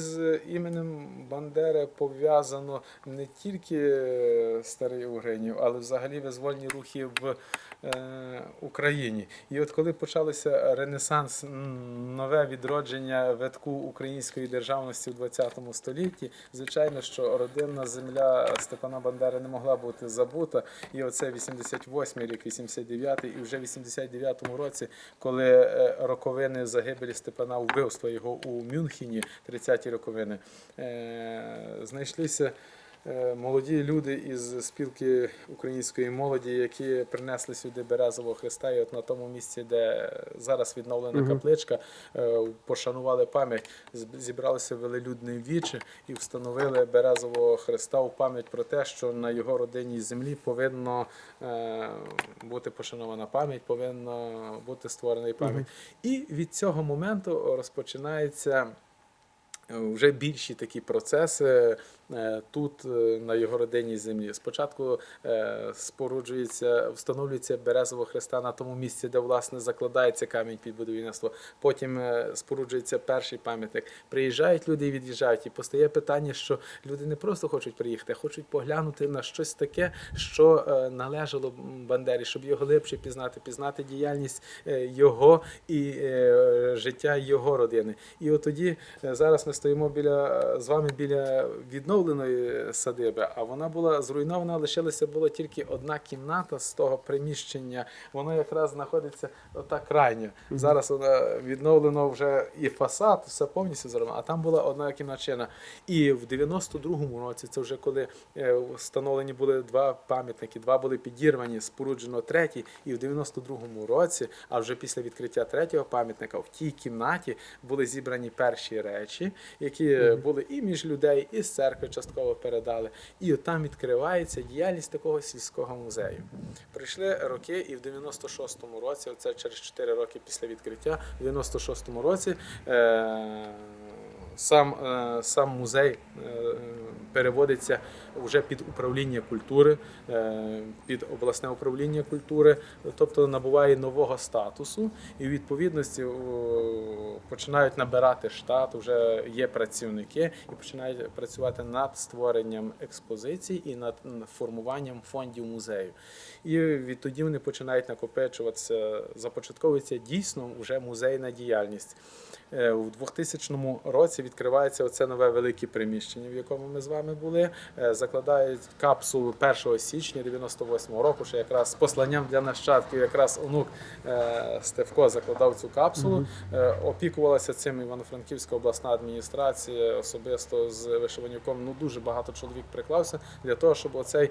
із іменем Бандери пов'язано не тільки е, старий Угринів, але взагалі визвольні рухи в Україні. І от коли почалося Ренесанс, нове відродження витку української державності в 20 столітті, звичайно, що родинна земля Степана Бандери не могла бути забута. І оце 88 рік, 89 і вже в 89-му році, коли е, роковини загибелі Степана вбивства його у Мюнхені, 30-ті роковини, е, знайшлися. Е, Молоді люди із спілки української молоді, які принесли сюди березового хреста, і от на тому місці, де зараз відновлена капличка, е, пошанували пам'ять, зібралися велелюдне віче і встановили березового хреста у пам'ять про те, що на його родинній землі повинно е, бути пошанована пам'ять, повинна бути створений пам'ять. І від цього моменту розпочинається. Вже більші такі процеси тут, е, на його родинній землі. Спочатку е, споруджується, встановлюється березового хреста на тому місці, де власне закладається камінь під будівництво. Потім е, споруджується перший пам'ятник. Приїжджають люди і від'їжджають. І постає питання, що люди не просто хочуть приїхати, а хочуть поглянути на щось таке, що е, належало Бандері, щоб його глибше пізнати, пізнати діяльність е, його і е, життя його родини. І от тоді е, зараз ми стоїмо біля з вами біля відновленої садиби, а вона була зруйнована, лишилася була тільки одна кімната з того приміщення. Воно якраз знаходиться отак крайньо. Зараз вона відновлено вже і фасад, все повністю зроблено, а там була одна кімнатчина. І в 92-му році, це вже коли е, встановлені були два пам'ятники, два були підірвані, споруджено третій, і в 92-му році, а вже після відкриття третього пам'ятника, в тій кімнаті були зібрані перші речі, які е, були і між людей, і з церкви частково передали. І там відкривається діяльність такого сільського музею. Прийшли роки, і в 96-му році, це через 4 роки після відкриття, в 96-му році. Е- Сам, е, сам музей е, переводиться вже під управління культури, е, під обласне управління культури, тобто набуває нового статусу, і в відповідності починають набирати штат, вже є працівники і починають працювати над створенням експозицій і над формуванням фондів музею. І відтоді вони починають накопичуватися, започатковується дійсно вже музейна діяльність. Е, У 2000 році відкривається оце нове велике приміщення, в якому ми з вами були. Е, Закладають капсулу 1 січня 98 року, що якраз з посланням для нащадків, якраз онук е, Стевко закладав цю капсулу. Опікувалася цим Івано-Франківська обласна адміністрація особисто з Вишиванюком. Ну дуже багато чоловік приклався для того, щоб оцей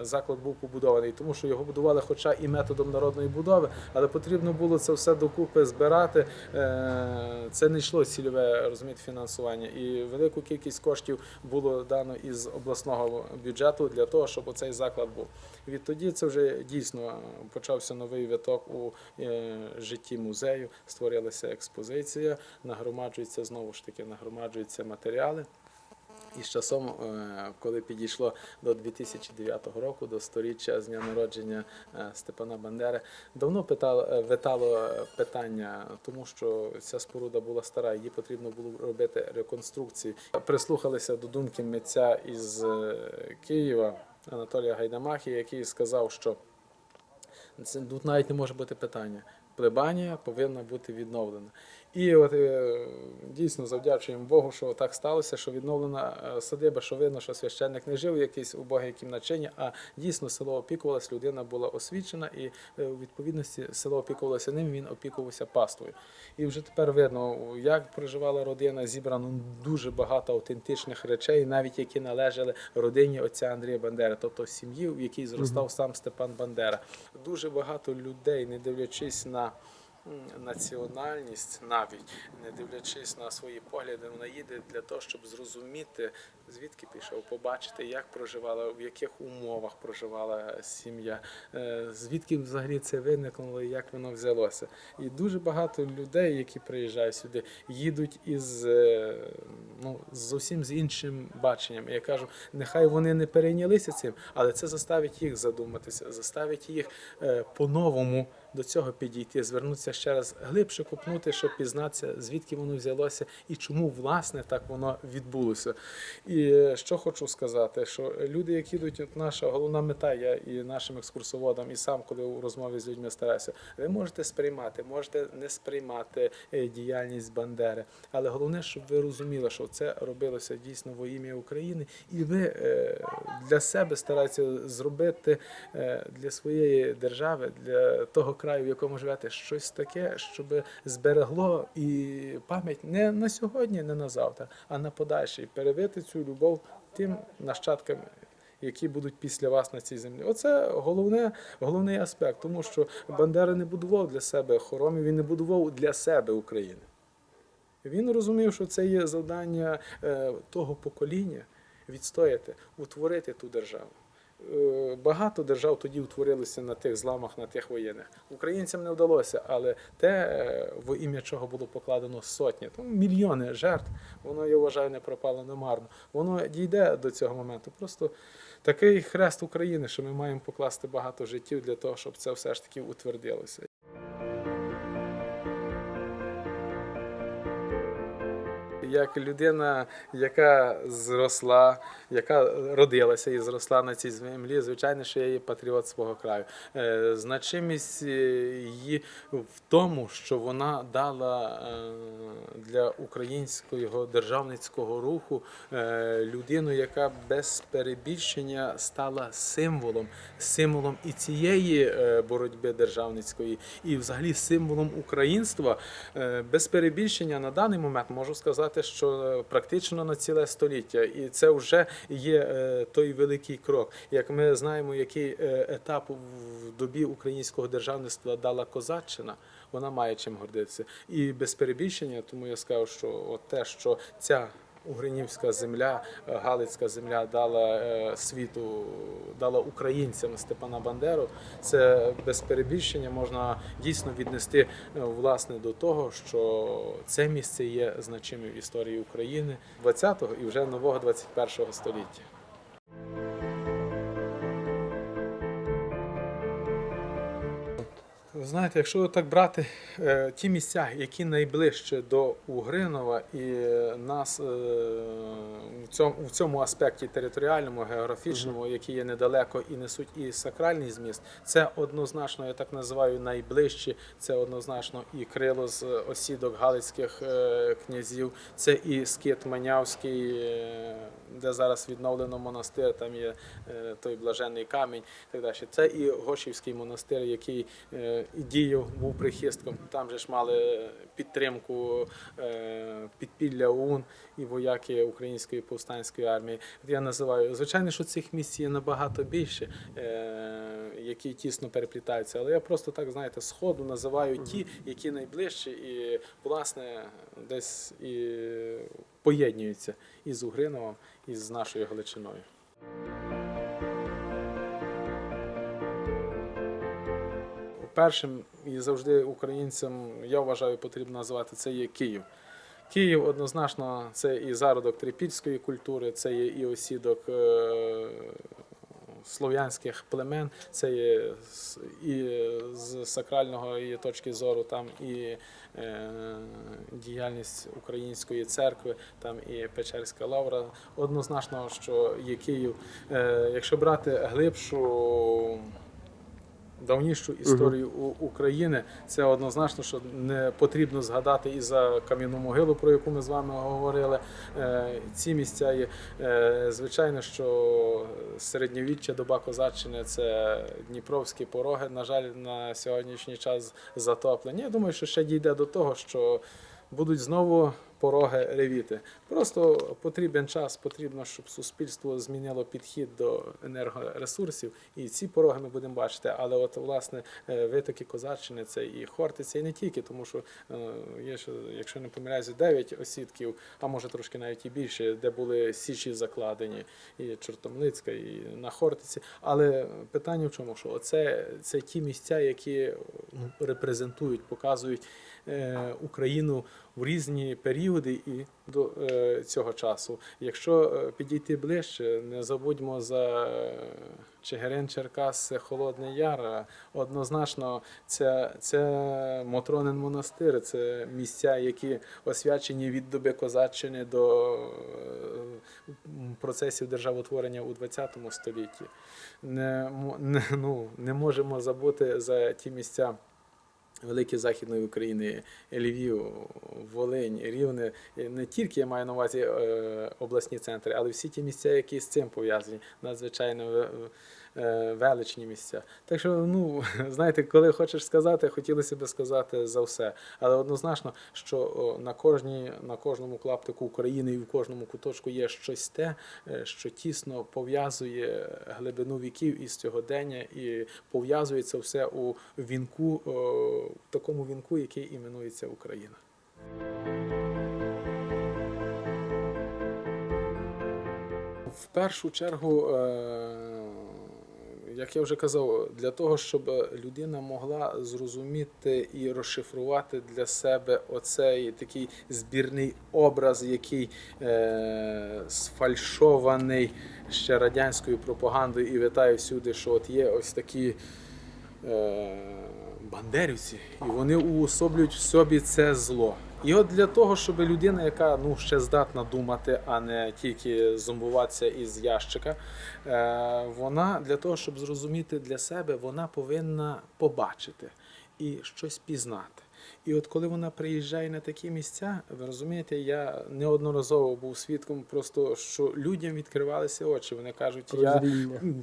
заклад був побудований, тому що його будували, хоча і методом народної будови, але потрібно було це все докупи збирати. Це не йшло цільове розумієте, фінансування, і велику кількість коштів було дано із обласного бюджету для того, щоб оцей заклад був. Відтоді це вже дійсно почався новий виток у е, житті музею. Створилася експозиція, нагромаджуються знову ж таки, нагромаджуються матеріали. І з часом, е, коли підійшло до 2009 року, до сторіччя з дня народження е, Степана Бандери, давно питало, е, витало питання, тому що ця споруда була стара, її потрібно було робити реконструкцію. Прислухалися до думки митця із Києва Анатолія Гайдамахи, який сказав, що тут навіть не може бути питання. Плебанія повинна бути відновлена. І от е, дійсно завдячуємо Богу, що так сталося, що відновлена е, садиба, що видно, що священник не жив у якійсь убогій кімначині, а дійсно село опікувалось, людина була освічена, і е, у відповідності село опікувалося ним, він опікувався паствою. І вже тепер видно, як проживала родина, зібрано дуже багато автентичних речей, навіть які належали родині отця Андрія Бандери, тобто сім'ї, в якій зростав сам Степан Бандера. Дуже багато людей, не дивлячись на національність, навіть не дивлячись на свої погляди, вона їде для того, щоб зрозуміти, звідки пішов, побачити, як проживала, в яких умовах проживала сім'я, е, звідки взагалі це виникло, і як воно взялося. І дуже багато людей, які приїжджають сюди, їдуть із е, ну, зовсім з іншим баченням. І я кажу, нехай вони не перейнялися цим, але це заставить їх задуматися, заставить їх е, по-новому до цього підійти, звернутися ще раз глибше купнути, щоб пізнатися, звідки воно взялося і чому власне так воно відбулося. І е, що хочу сказати, що люди, які йдуть, от наша головна мета, я і нашим екскурсоводам, і сам, коли у розмові з людьми стараюся, ви можете сприймати, можете не сприймати е, діяльність Бандери, але головне, щоб ви розуміли, що це робилося дійсно во ім'я України, і ви е, для себе стараєтеся зробити для своєї держави, для того краю, в якому живете, щось таке, щоб зберегло і пам'ять не на сьогодні, не на завтра, а на подальше, і перевити цю любов тим нащадкам. Які будуть після вас на цій землі, оце головне, головний аспект, тому що Бандера не будував для себе хоромів, він не будував для себе України. Він розумів, що це є завдання е, того покоління відстояти, утворити ту державу. Е, Багато держав тоді утворилися на тих зламах, на тих воєнних. Українцям не вдалося, але те, в во ім'я чого було покладено сотні, тому мільйони жертв, воно, я вважаю, не пропало намарно. Воно дійде до цього моменту. Просто такий хрест України, що ми маємо покласти багато життів для того, щоб це все ж таки утвердилося. Як людина, яка зросла, яка родилася і зросла на цій землі, звичайно, що я є патріот свого краю. Е, Значимість е, її в тому, що вона дала е, для українського державницького руху людину, яка без перебільшення стала символом, символом і цієї боротьби державницької, і взагалі символом українства. Без перебільшення на даний момент можу сказати, що е, практично на ціле століття, і це вже є е, той великий крок. Як ми знаємо, який е, етап в добі українського державництва дала козаччина, вона має чим гордитися. І без перебільшення, тому я скажу, що от те, що ця Угринівська земля, е, Галицька земля дала е, світу, дала українцям Степана Бандеру. Це без перебільшення можна дійсно віднести е, власне до того, що це місце є значимим в історії України 20-го і вже нового 21-го століття. Ви Знаєте, якщо так брати е, ті місця, які найближче до Угринова, і е, нас е, в, цьому, в цьому аспекті територіальному, географічному, які є недалеко і несуть і сакральний зміст, це однозначно, я так називаю, найближчі. Це однозначно і крило з осідок галицьких князів, це і скит Манявський, де зараз відновлено монастир, там є той блаженний камінь. і Так далі. Це і Гошівський монастир, який діяв, був прихистком. Там же ж мали підтримку е, підпілля ОУН і вояки Української повстанської армії. От Я називаю, звичайно, що цих місць є набагато більше, е, які тісно переплітаються. Але я просто так, знаєте, сходу називаю ті, які найближчі, і власне десь і поєднуються із Угриновом, і з нашою Галичиною. Першим і завжди українцям, я вважаю, потрібно називати це є Київ. Київ однозначно це і зародок трипільської культури, це є і осідок е, слов'янських племен, це є і з сакрального її точки зору там і е, діяльність української церкви, там і Печерська лавра. Однозначно, що є Київ. Е, якщо брати глибшу давнішу історію угу. України, це однозначно, що не потрібно згадати і за кам'яну могилу, про яку ми з вами говорили. Е, Ці місця є Е, звичайно, що середньовіччя доба козаччини це Дніпровські пороги. На жаль, на сьогоднішній час затоплені. Я думаю, що ще дійде до того, що будуть знову пороги ревіти. Просто потрібен час, потрібно, щоб суспільство змінило підхід до енергоресурсів, і ці пороги ми будемо бачити. Але от власне е, витоки козаччини це і Хортиця, і не тільки, тому що е, є якщо не помиляюся, 9 осідків, а може трошки навіть і більше, де були січі закладені, і Чортомлицька, і на Хортиці. Але питання в чому? Що оце це ті місця, які ну, репрезентують, показують Україну в різні періоди і до е, цього часу. Якщо е, підійти ближче, не забудьмо за е, Чигирин, Черкас, Холодний Яр. Однозначно, це, це Мотронин монастир, це місця, які освячені від доби козаччини до е, процесів державотворення у ХХ столітті. Не, не, ну, не можемо забути за ті місця. Великі Західної України, Львів, Волинь, Рівне, не тільки я маю на увазі е, обласні центри, але всі ті місця, які з цим пов'язані, надзвичайно е, величні місця. Так що, ну знаєте, коли хочеш сказати, хотілося б сказати за все. Але однозначно, що на кожній, на кожному клаптику України і в кожному куточку є щось те, е, що тісно пов'язує глибину віків із сьогодення і пов'язує це все у вінку, в такому вінку, який іменується Україна. В першу чергу, е, як я вже казав, для того, щоб людина могла зрозуміти і розшифрувати для себе оцей такий збірний образ, який е, сфальшований ще радянською пропагандою і витає всюди, що от є ось такі е, бандерівці, і вони уособлюють в собі це зло. І от для того, щоб людина, яка ну ще здатна думати, а не тільки зомбуватися із ящика, е, вона для того, щоб зрозуміти для себе, вона повинна побачити і щось пізнати. І от коли вона приїжджає на такі місця, ви розумієте, я неодноразово був свідком просто, що людям відкривалися очі. Вони кажуть, Прозріння. М,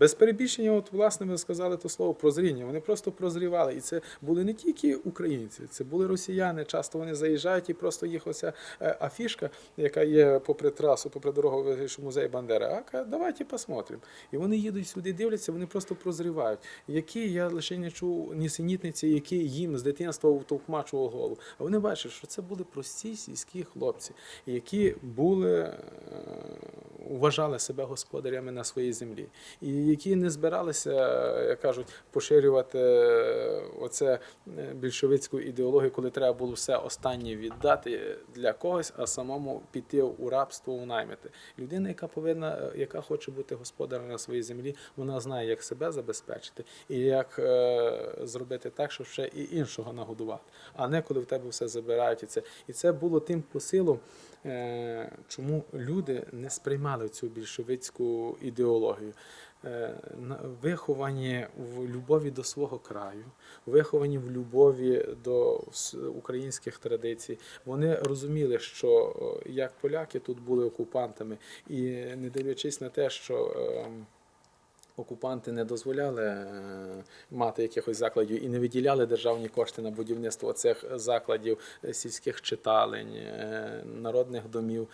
без перебільшення, от власне ви сказали то слово прозріння. Вони просто прозрівали. І це були не тільки українці, це були росіяни. Часто вони заїжджають і просто їх оця е, афішка, яка є попри трасу, попри дорогу виглядаючи музей Бандери. А каже, давайте посмотримо. І вони їдуть сюди, дивляться, вони просто прозрівають. Які я лише не чув нісенітниці, які їм з дитинства втовкмачував голову. А вони бачили, що це були прості сільські хлопці, які були. Вважали себе господарями на своїй землі, і які не збиралися, як кажуть, поширювати е, оце е, більшовицьку ідеологію, коли треба було все останнє віддати для когось, а самому піти у рабство у наймити. Людина, яка повинна, е, яка хоче бути господарем на своїй землі, вона знає, як себе забезпечити і як зробити так, щоб ще і іншого нагодувати, а не коли в тебе все забирають. І це і це було тим посилом. Е, чому люди не сприймали цю більшовицьку ідеологію. Е, Виховані в любові до свого краю, виховані в любові до українських традицій. Вони розуміли, що як поляки тут були окупантами, і не дивлячись на те, що ем, окупанти не дозволяли е, мати якихось закладів і не виділяли державні кошти на будівництво цих закладів, е, сільських читалень, е, народних домів.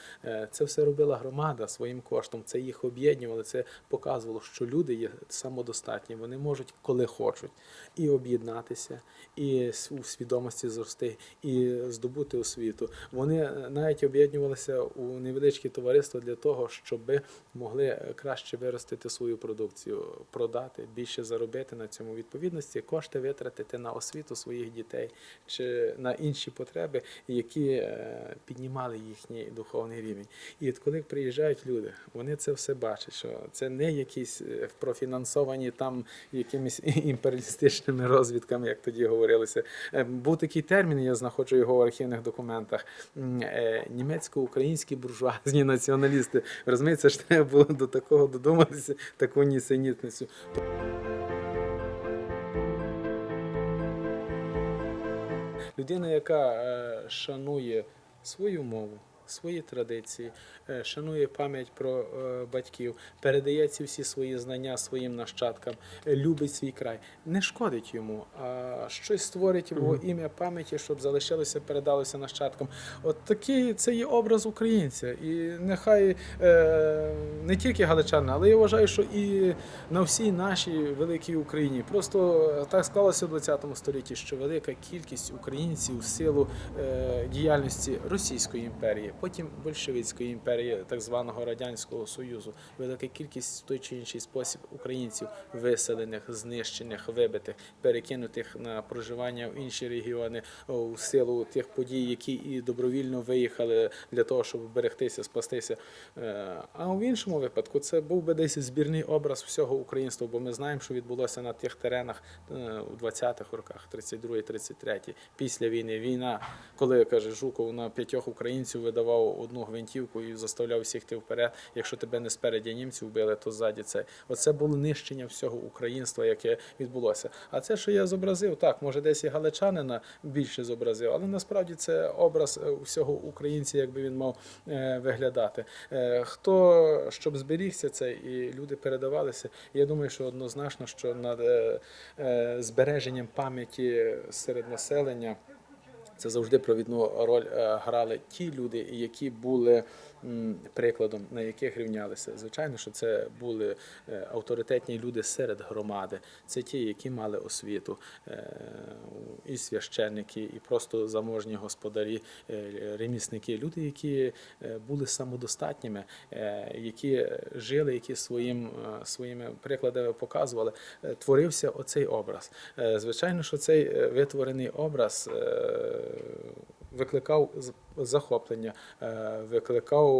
Це все робила громада своїм коштом. Це їх об'єднувало. Це показувало, що люди є самодостатні. Вони можуть, коли хочуть, і об'єднатися, і у свідомості зрости, і здобути освіту. Вони навіть об'єднувалися у невеличкі товариства для того, щоб могли краще виростити свою продукцію, продати, більше заробити на цьому відповідності, кошти витратити на освіту своїх дітей чи на інші потреби, які е, піднімали їхній духовний рівень. І от коли приїжджають люди, вони це все бачать, що це не якісь е, профінансовані там якимись імперіалістичними розвідками, як тоді говорилося. Е, Був такий термін, я знаходжу його в архівних документах. Німецько-українські буржуазні націоналісти. Розумієте, ж треба було до такого додуматися, таку нісенітницю. Людина, яка е, шанує свою мову, свої традиції, е, шанує пам'ять про е, батьків, передає ці всі свої знання своїм нащадкам, е, любить свій край, не шкодить йому, а щось створить во ім'я пам'яті, щоб залишилося, передалося нащадкам. От такий це є образ українця. І нехай не тільки галичани, але я вважаю, що і на всій нашій великій Україні. Просто так склалося в 20 столітті, що велика кількість українців в силу діяльності Російської імперії потім большевицької імперії, так званого радянського союзу, велика кількість в той чи інший спосіб українців виселених, знищених, вибитих, перекинутих на проживання в інші регіони в силу тих подій, які і добровільно виїхали для того, щоб берегтися, спастися. Е, А в іншому випадку це був би десь збірний образ всього українства, бо ми знаємо, що відбулося на тих теренах е, у 20-х роках, 32-33, після війни. Війна, коли каже Жуков на п'ятьох українців видавав одну гвинтівку і заставляв всіх йти вперед. Якщо тебе не спереді німці вбили, то ззаді це. Оце було нищення всього українства, яке відбулося. А це, що я зобразив, так, може десь і галичанина більше зобразив, але насправді це образ е, всього українця, якби він мав е, виглядати. Е, Хто щоб зберігся це і люди передавалися, я думаю, що однозначно, що над збереженням пам'яті серед населення. Це завжди провідну роль е, грали ті люди, які були прикладом, на яких рівнялися. Звичайно, що це були е, авторитетні люди серед громади. Це ті, які мали освіту, е, і священники, і просто заможні господарі, е, ремісники, люди, які були самодостатніми, які жили, які своїм, своїми прикладами показували. Творився оцей образ. Звичайно, що цей витворений образ викликав захоплення, е, викликав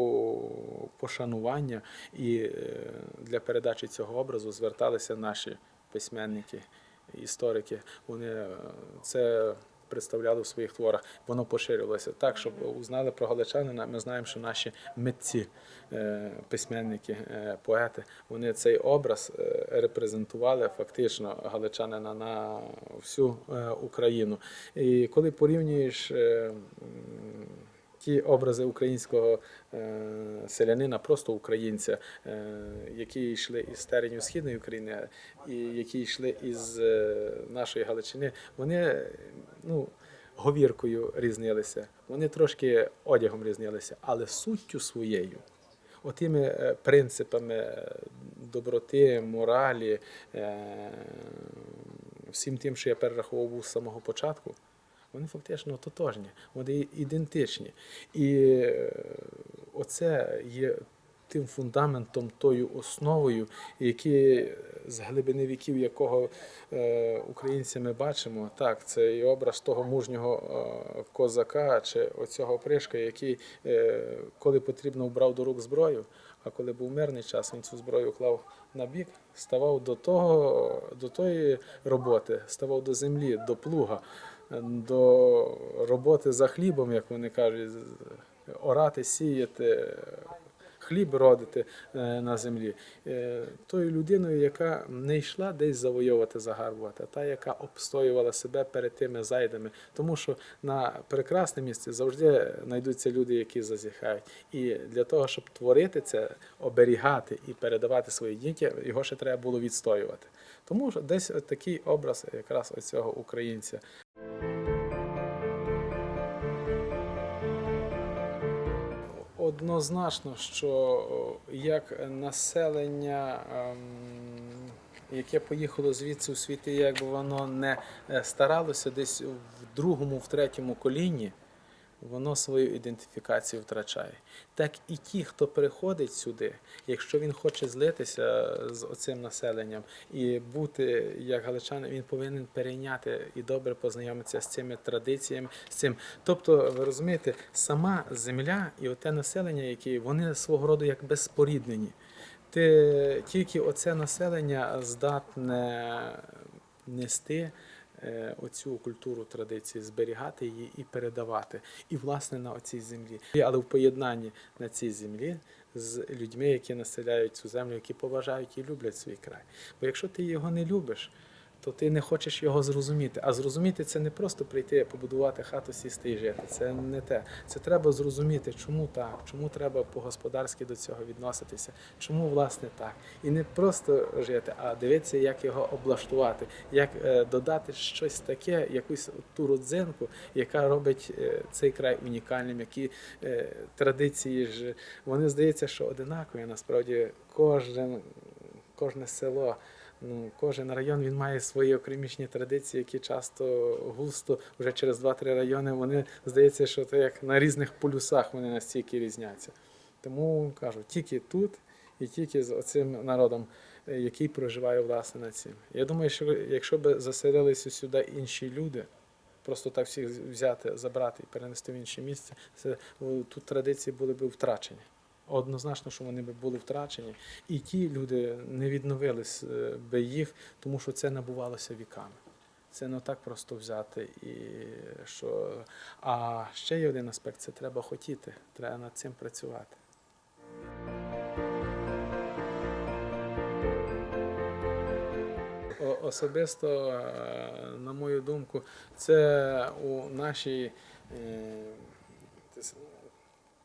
пошанування, і е, для передачі цього образу зверталися наші письменники, історики. Вони е, це представляли в своїх творах. Воно поширювалося так, щоб узнали про галичанина. Ми знаємо, що наші митці, е, письменники, е, поети, вони цей образ е, репрезентували фактично галичанина на всю Україну. І коли порівнюєш ті образи українського е, селянина, просто українця, е, які йшли із теренів Східної України, і які йшли із е, нашої Галичини, вони ну, говіркою різнилися, вони трошки одягом різнилися, але суттю своєю. Отими принципами доброти, моралі, всім тим, що я перераховував з самого початку, вони фактично тотожні, вони ідентичні. І е, оце є тим фундаментом, тою основою, який з глибини віків, якого е, українці ми бачимо, так, це і образ того мужнього е, козака чи оцього пришка, який, е, коли потрібно, брав до рук зброю, а коли був мирний час, він цю зброю клав на бік, ставав до того, до тої роботи, ставав до землі, до плуга, е, до роботи за хлібом, як вони кажуть, орати, сіяти, хліб родити е, на землі. Е, Тою людиною, яка не йшла десь завойовувати, загарбувати, та, яка обстоювала себе перед тими зайдами. Тому що на прекрасне місце завжди знайдуться люди, які зазіхають. І для того, щоб творити це, оберігати і передавати свої діти, його ще треба було відстоювати. Тому що десь такий образ якраз оцього українця. Однозначно, що як населення, ем, яке поїхало звідси у світи, якби воно не е, старалося десь в другому, в третьому коліні, воно свою ідентифікацію втрачає. Так і ті, хто приходить сюди, якщо він хоче злитися з оцим населенням і бути як галичанин, він повинен перейняти і добре познайомитися з цими традиціями, з цим. Тобто, ви розумієте, сама земля і оте населення, яке вони свого роду як безпоріднені. Ти тільки оце населення здатне нести оцю культуру традиції, зберігати її і передавати. І власне на оцій землі. Але в поєднанні на цій землі з людьми, які населяють цю землю, які поважають і люблять свій край. Бо якщо ти його не любиш, то ти не хочеш його зрозуміти. А зрозуміти це не просто прийти, побудувати хату, сісти і жити. Це не те. Це треба зрозуміти, чому так, чому треба по-господарськи до цього відноситися, чому власне так. І не просто жити, а дивитися, як його облаштувати, як е, додати щось таке, якусь ту родзинку, яка робить е, цей край унікальним, які е, традиції ж вони здається, що одинакові. Насправді кожен, кожне село Ну, кожен район він має свої окремішні традиції, які часто густо вже через 2-3 райони вони здається, що це як на різних полюсах вони настільки різняться. Тому кажу, тільки тут і тільки з оцим народом, е, який проживає власне на цим. Я думаю, що якщо б заселилися сюди інші люди, просто так всіх взяти, забрати і перенести в інше місце, це тут традиції були б втрачені. Однозначно, що вони б були втрачені, і ті люди не відновились е, би їх, тому що це набувалося віками. Це не так просто взяти. І що... А ще є один аспект це треба хотіти, треба над цим працювати. Особисто, е, на мою думку, це у нашій е,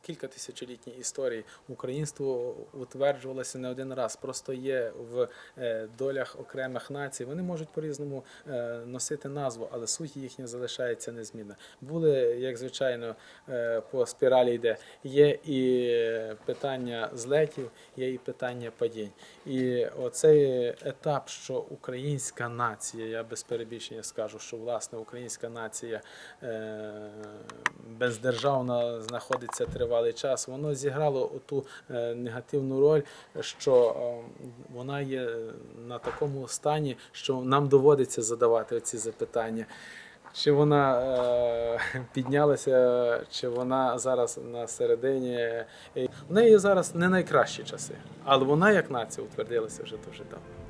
кілька тисячолітній історії українство утверджувалося не один раз. Просто є в е, долях окремих націй. Вони можуть по-різному е, носити назву, але суть їхня залишається незмінна. Були, як звичайно, е, по спіралі йде. Є і питання злетів, є і питання падінь. І оцей етап, що українська нація, я без перебільшення скажу, що власне українська нація бездержавна знаходиться тривалий час, воно зіграло ту негативну роль, що е, вона є на такому стані, що нам доводиться задавати ці запитання. Чи вона е, піднялася, чи вона зараз на середині. Е, В неї зараз не найкращі часи, але вона як нація утвердилася вже дуже давно.